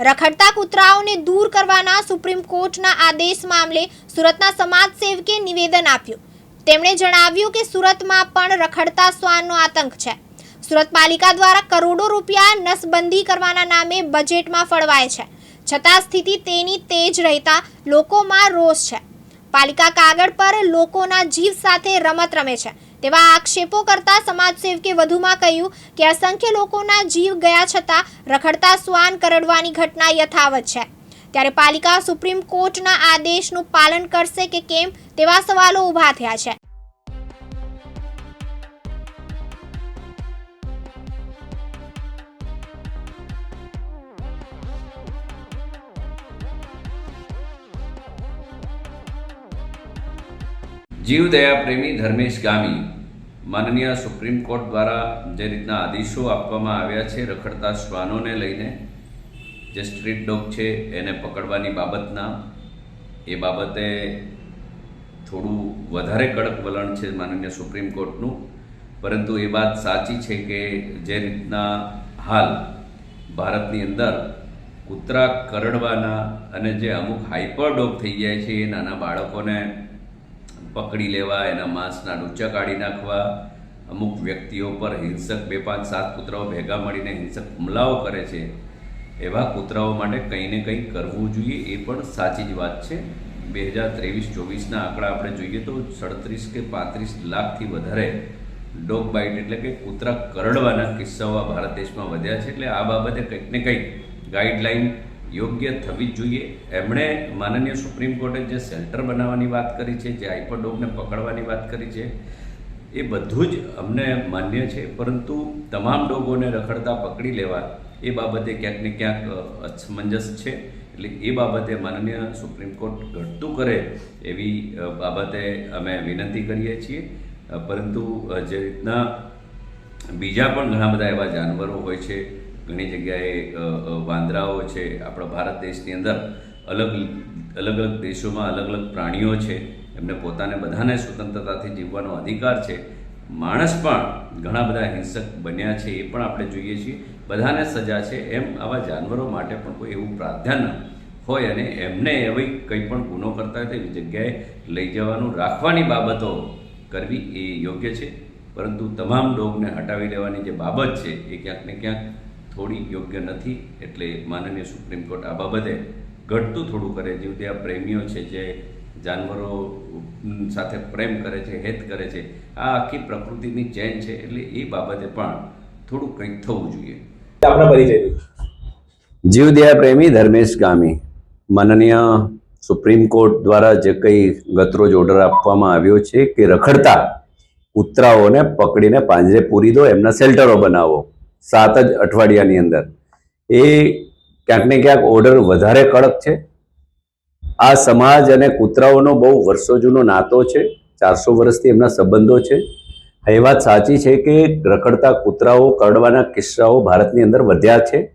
રખડતા કૂતરાઓને દૂર કરવાના સુપ્રીમ કોર્ટના આદેશ મામલે સુરતના સમાજ સેવકે નિવેદન આપ્યું. તેમણે જણાવ્યું કે સુરતમાં પણ રખડતા શ્વાનનો આતંક છે. સુરત પાલિકા દ્વારા કરોડો રૂપિયા નસબંધી કરવાના નામે બજેટમાં ફળવાય છે. છતાં સ્થિતિ તેની તેજ રહેતા લોકોમાં રોષ છે. પાલિકા કાગળ પર લોકોના જીવ સાથે રમત રમે છે. તેવા આક્ષેપો કરતા સમાજસેવકે વધુમાં કહ્યું કે અસંખ્ય લોકોના જીવ ગયા છતાં રખડતા શ્વાન કરડવાની ઘટના યથાવત છે. ત્યારે પાલિકા સુપ્રીમ કોર્ટના આદેશનું પાલન કરશે કે કેમ તેવા સવાલો ઊભા થયા છે. જીવદયા પ્રેમી ધર્મેશ ગામી માનનીય સુપ્રીમ કોર્ટ દ્વારા જે રીતના આદેશો આપવામાં આવ્યા છે રખડતા શ્વાનોને લઈને, જે સ્ટ્રીટ ડોગ છે એને પકડવાની બાબતના, એ બાબતે થોડું વધારે કડક વલણ છે માનનીય સુપ્રીમ કોર્ટનું. પરંતુ એ વાત સાચી છે કે જે રીતના હાલ ભારતની અંદર કૂતરા કરડવાના અને જે અમુક હાઇપર ડોગ થઈ જાય છે એ નાના બાળકોને પકડી લેવા, એના માંસના ડૂચા કાઢી નાખવા, અમુક વ્યક્તિઓ પર હિંસક બે પાંચ સાત કૂતરાઓ ભેગા મળીને હિંસક હુમલાઓ કરે છે. એવા કૂતરાઓ માટે કંઈ ને કંઈ કરવું જોઈએ એ પણ સાચી જ વાત છે. બે હજાર ત્રેવીસ ચોવીસના આંકડા આપણે જોઈએ તો સડત્રીસ કે પાંત્રીસ લાખથી વધારે ડોગ બાઇટ એટલે કે કૂતરા કરડવાના કિસ્સાઓ આ ભારત દેશમાં વધ્યા છે. એટલે આ બાબતે કંઈક ને કંઈક ગાઈડલાઈન યોગ્ય થવી જ જોઈએ. એમણે માનનીય સુપ્રીમ કોર્ટે જે શેલ્ટર બનાવવાની વાત કરી છે, જે આઈપોડોગને પકડવાની વાત કરી છે, એ બધું જ અમને માન્ય છે. પરંતુ તમામ ડોગોને રખડતા પકડી લેવા એ બાબતે ક્યાંક ને ક્યાંક અસમંજસ છે. એટલે એ બાબતે માનનીય સુપ્રીમ કોર્ટ ઘટતું કરે એવી બાબતે અમે વિનંતી કરીએ છીએ. પરંતુ જે રીતના બીજા પણ ઘણા બધા એવા જાનવરો હોય છે ઘણી જગ્યાએ વાંદરાઓ છે. આપણા ભારત દેશની અંદર અલગ અલગ અલગ દેશોમાં અલગ અલગ પ્રાણીઓ છે. એમને પોતાને બધાને સ્વતંત્રતાથી જીવવાનો અધિકાર છે. માણસ પણ ઘણા બધા હિંસક બન્યા છે, એ પણ આપણે જોઈએ છીએ. બધાને સજા છે. એમ આવા જાનવરો માટે પણ કોઈ એવું પ્રાધાન્ય હોય અને એમને એવી કંઈ પણ ગુનો કરતા હોય તેવી જગ્યાએ લઈ જવાનું રાખવાની બાબતો કરવી એ યોગ્ય છે. પરંતુ તમામ ડોગને હટાવી લેવાની જે બાબત છે, એ ક્યાંક ને ક્યાંક થોડી યોગ્ય નથી એટલે માનનીય સુપ્રીમ કોર્ટ આ બાબતે ઘટતું થોડું કરે. જીવદયા પ્રેમીઓ છે જે જાનવરો સાથે પ્રેમ કરે છે હેત કરે છે આ આખી પ્રકૃતિની ચેન છે એટલે એ બાબતે પણ થોડું કંઈક થવું જોઈએ. આપણા પરિચય જીવદયા પ્રેમી ધર્મેશ ગામી. માનનીય સુપ્રીમ કોર્ટ દ્વારા જે કંઈ ગતરોજ ઓર્ડર આપવામાં આવ્યો છે કે રખડતા કૂતરાઓને પકડીને પાંજરે પૂરી દો એમના શેલ્ટરો બનાવો. સાત જ અઠવાડિયાની અંદર. એ ક્યાંક ને ક્યાંક ઓર્ડર વધારે કડક છે. આ સમાજ અને કૂતરાઓનો બહુ વર્ષો જૂનો નાતો છે. ચારસો વર્ષથી એમના સંબંધો છે. એ વાત સાચી છે કે રખડતા કૂતરાઓ, કરડવાના કિસ્સાઓ ભારતની અંદર વધ્યા છે.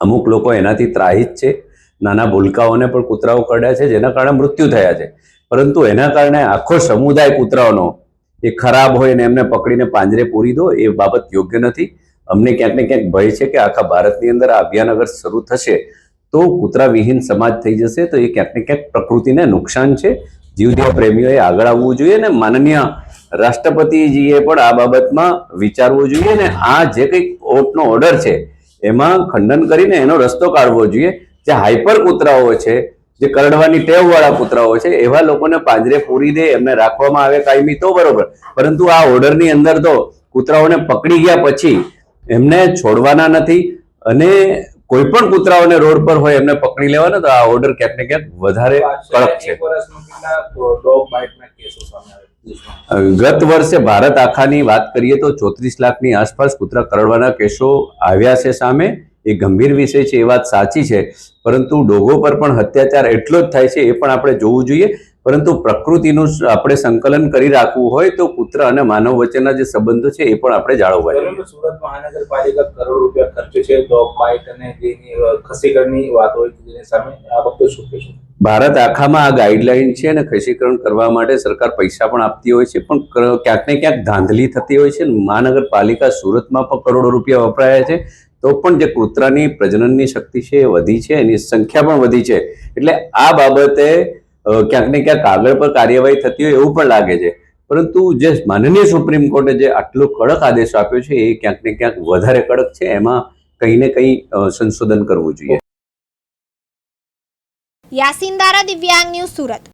અમુક લોકો એનાથી ત્રાહિત છે. નાના ભૂલકાઓને પણ કૂતરાઓ કરડ્યા છે, જેના કારણે મૃત્યુ થયા છે. પરંતુ એના કારણે આખો સમુદાય કૂતરાઓનો એ ખરાબ હોય ને એમને પકડીને પાંજરે પૂરી દો, એ બાબત યોગ્ય નથી. અમને ક્યાંક ને ક્યાંક ભય છે કે આખા ભારતની અંદર આ અભિયાન અગર શરૂ થશે તો કૂતરા વિહીન સમાજ થઈ જશે, તો એ ક્યાંક ને ક્યાંક પ્રકૃતિને નુકસાન છે. જીવદયા પ્રેમીઓએ આગળ આવવું જોઈએ ને માનનીય રાષ્ટ્રપતિજીએ પણ આ બાબતમાં વિચારવું જોઈએ ને આ જે કંઈક કોર્ટનો ઓર્ડર છે, એમાં ખંડન કરીને એનો રસ્તો કાઢવો જોઈએ. જે હાઈપર કૂતરાઓ છે, જે કરડવાની ટેવવાળા કૂતરાઓ છે, એવા લોકોને પાંજરે પૂરી દે, એમને રાખવામાં આવે કાયમી તો બરોબર. પરંતુ આ ઓર્ડરની અંદર તો કૂતરાઓને પકડી ગયા પછી એમને છોડવાના નથી અને કોઈ પણ કૂતરાઓને રોડ પર હોય એમને પકડી લેવાના તો આ ઓર્ડર ક્યાંક ને ક્યાંક વધારે કડક છે? ગત વર્ષે ભારત આખાની વાત કરીએ તો ચોત્રીસ લાખની આસપાસ કૂતરા કરડવાના કેસો આવ્યા છે સામે. એ ગંભીર વિષય છે એ વાત સાચી છે. પરંતુ ડોગો પર પણ અત્યાચાર એટલો જ થાય છે એ પણ આપણે જોવું જોઈએ. પરંતુ પ્રકૃતિનું આપણે સંકલન કરી રાખવું હોય તો પુત્ર અને માનવ વચ્ચેના જે સંબંધો છે એ પણ આપણે જાળવવા જોઈએ. સુરત મહાનગરપાલિકા કરોડ રૂપિયા ખર્ચે છે ડોગ બાઇટ અને જેની ખસીકરણની વાત હોય તેની સામે આ બાબતે શું કહેશો? ભારત આખામાં આ ગાઈડલાઈન છે અને ખસીકરણ કરવા માટે સરકાર પૈસા પણ આપતી હોય છે પણ ક્યાંક ને ક્યાંક ધાંધલી થતી હોય છે. મહાનગરપાલિકા સુરતમાં પણ કરોડો રૂપિયા વપરાયા છે. તો પણ જે કૂતરાની પ્રજનનની શક્તિ છે એ વધી છે એની સંખ્યા પણ વધી છે. એટલે આ બાબતે ક્યાંક ને ક્યાંક આગળ પર કાર્યવાહી થતી હોય એવું પણ લાગે છે. પરંતુ જે માનનીય સુપ્રીમ કોર્ટે જે આટલો કડક આદેશ આપ્યો છે, એ ક્યાંક ને ક્યાંક વધારે કડક છે. એમાં કંઈ ને કંઈ સંશોધન કરવું જોઈએ. યાસીન દારા દિવ્યાંગ ન્યૂઝ સુરત.